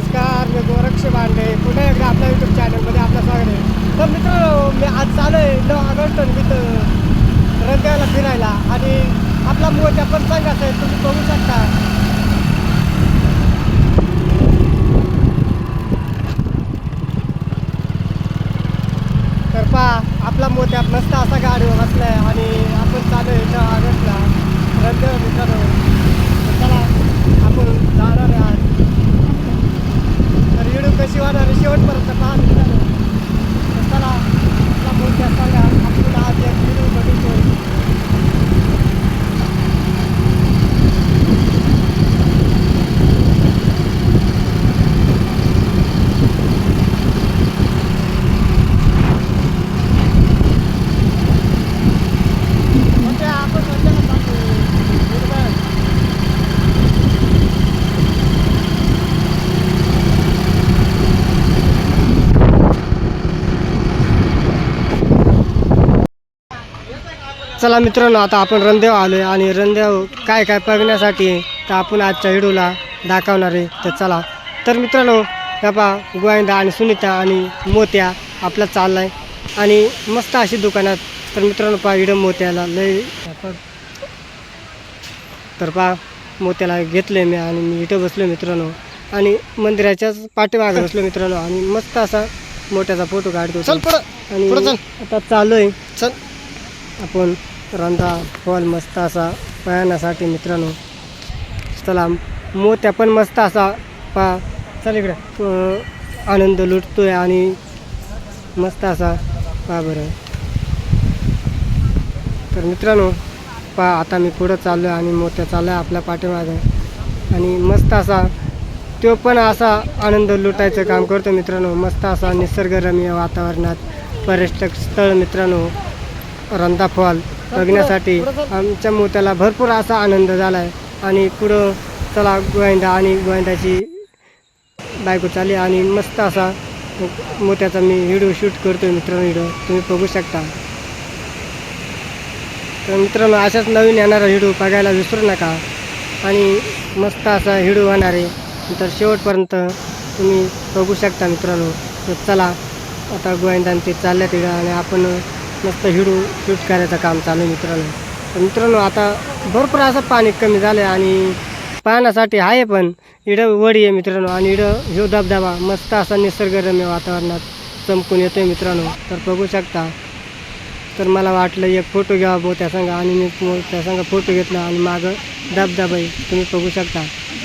नमस्कार मी गोरक्ष भांडे. पुन्हा एकदा आपल्या यूट्यूब चॅनलमध्ये आपलं स्वागत आहे. तर मित्रांनो मी आज चालू आहे नऊ ऑगस्ट मी रंगायला फिरायला. आणि आपला मोठ्या पण सांगायचं आहे तुम्ही बघू शकता तर पहा आपला मोठ्या मस्त असा गाडीवर बसलाय आणि आपण चालू आहे नऊ ऑगस्टला रंगायला मित्रांनो तर चला आपण जाणार आहे आज तर व्हिडिओ कशी होणार आहे शेवटपर्यंत पहा मित्रांनो तर चला आपला मोठ्या सांगा आपण आज एक व्हिडिओ बघितलो मोठ्या आपण रंगायला चाललोय. बरोबर. चला मित्रांनो आता आपण रंदेव आलो आहे आणि रंदेव काय काय बघण्यासाठी आहे, तर आपण आजच्या व्हिडिओला दाखवणार आहे. तर चला. तर मित्रांनो बाबा गोविंदा आणि सुनीता आणि मोत्या आपला चालला आहे आणि मस्त अशी दुकानात तर मित्रांनो पहा इडं मोत्याला लय तर पहा मोत्याला घेतलं मी आणि मी इथं बसलो मित्रांनो. आणि मंदिराच्याच पाठीमागे बसलो मित्रांनो आणि मस्त असा मोठ्याचा फोटो काढतो आणि. आता चालू. आहे चल. आपण रंधा फॉल मस्त असा पाहण्यासाठी मित्रांनो. चला मोत्या पण मस्त असा. पा चल इकडे. आनंद आनंद लुटतोय आणि मस्त असा. पा बरं. तर मित्रांनो पा आता मी पुढं चाललो आहे आणि मोत्या चालू आहे आपल्या पाठीमागे. आणि मस्त असा तो पण असा आनंद लुटायचं काम करतो मित्रांनो. मस्त असा निसर्गरम्य वातावरणात पर्यटक स्थळ मित्रांनो. रंधा फॉल. बघण्यासाठी आमच्या मोत्याला भरपूर असा आनंद झाला आहे आणि पुढं चला गोविंदा आणि गोविंदाची बायको चालली आणि मस्त असा मोत्याचा मी व्हिडिओ शूट करतो मित्रांनो व्हिडिओ. तुम्ही बघू शकता. तर मित्रांनो अशाच नवीन येणारा व्हिडिओ बघायला विसरू नका. आणि मस्त असा व्हिडिओ होणार आहे. तर शेवटपर्यंत तुम्ही बघू शकता मित्रांनो. तर चला आता गोविंदान ते चालल्या तिकडं आणि आपण मस्त हिडू शूट करायचं काम चालू आहे मित्रांनो. तर मित्रांनो आता भरपूर असं पाणी कमी झालं आहे आणि पाहण्यासाठी आहे पण इडं वडी आहे मित्रांनो आणि इडं ह्यो धबधबा मस्त असा निसर्गरम्य वातावरणात चमकून येतोय मित्रांनो. तर बघू शकता. तर मला वाटलं एक फोटो घ्यावा भाऊ त्या संग आणि मी मो- त्या संग फोटो घेतला आणि मागं धबधबा तुम्ही बघू शकता.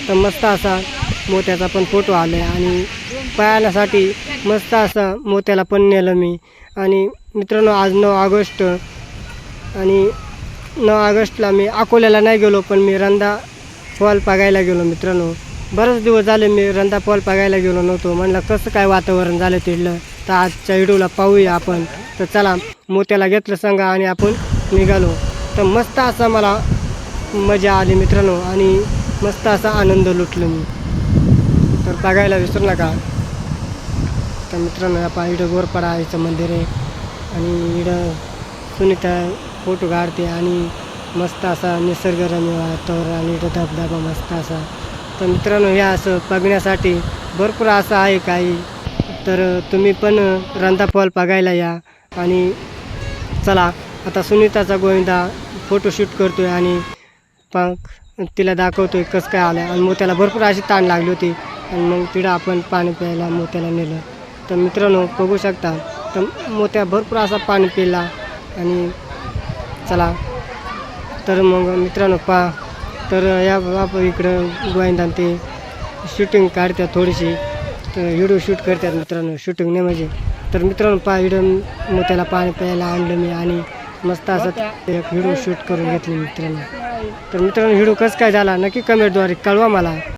तर मस्त असा मोत्याचा पण फोटो आला आहे आणि पाहण्यासाठी मस्त असं मोत्याला पण नेलं मी आणि मित्रांनो आज नऊ ऑगस्ट आणि नऊ ऑगस्टला मी अकोल्याला नाही गेलो पण मी रंधा फॉल बघायला गेलो मित्रांनो. बरेच दिवस झाले मी रंधा फॉल बघायला गेलो नव्हतो. म्हणलं कसं काय वातावरण झालं तिथलं? तर आजच्या व्हिडिओला पाहूया आपण. तर चला मोत्याला घेतलं सांगा आणि आपण निघालो. तर मस्त असा मला मजा आली मित्रांनो आणि मस्त असा आनंद लुटलो मी. तर बघायला विसरू नका. तर मित्रांनो या इकडं गोरपाडा आईचं मंदिर आहे. आणि इकडं सुनीता फोटो काढते आणि मस्त असा निसर्गरम्य वातावरण आणि इथं धबधबा मस्त असा. तर मित्रांनो हे असं बघण्यासाठी भरपूर असं आहे काही. तर तुम्ही पण रंधा फॉल बघायला या आणि चला आता सुनीताचा गोविंदा फोटोशूट करतो आहे आणि प तिला दाखवतो आहे कसं काय आलं आणि मोत्याला भरपूर अशी ताण लागली होती. आणि मग तिथं आपण पाणी प्यायला मोत्याला नेलं. तर मित्रांनो बघू शकता. तर मोत्या भरपूर असा पाणी पिला आणि चला. तर मग मित्रांनो पा तर या बाप इकडं गोविंदान ते शूटिंग काढतात थोडीशी. तर व्हिडिओ शूट करतात मित्रांनो. शूटिंग नाही म्हणजे. तर मित्रांनो पा इकडं मोत्याला पाणी प्यायला आणलं मी आणि मस्त असं एक व्हिडिओ शूट करून घेतली मित्रांनो. तर मित्रांनो व्हिडिओ कसं काय झाला? नक्की कमेंटद्वारे कळवा मला.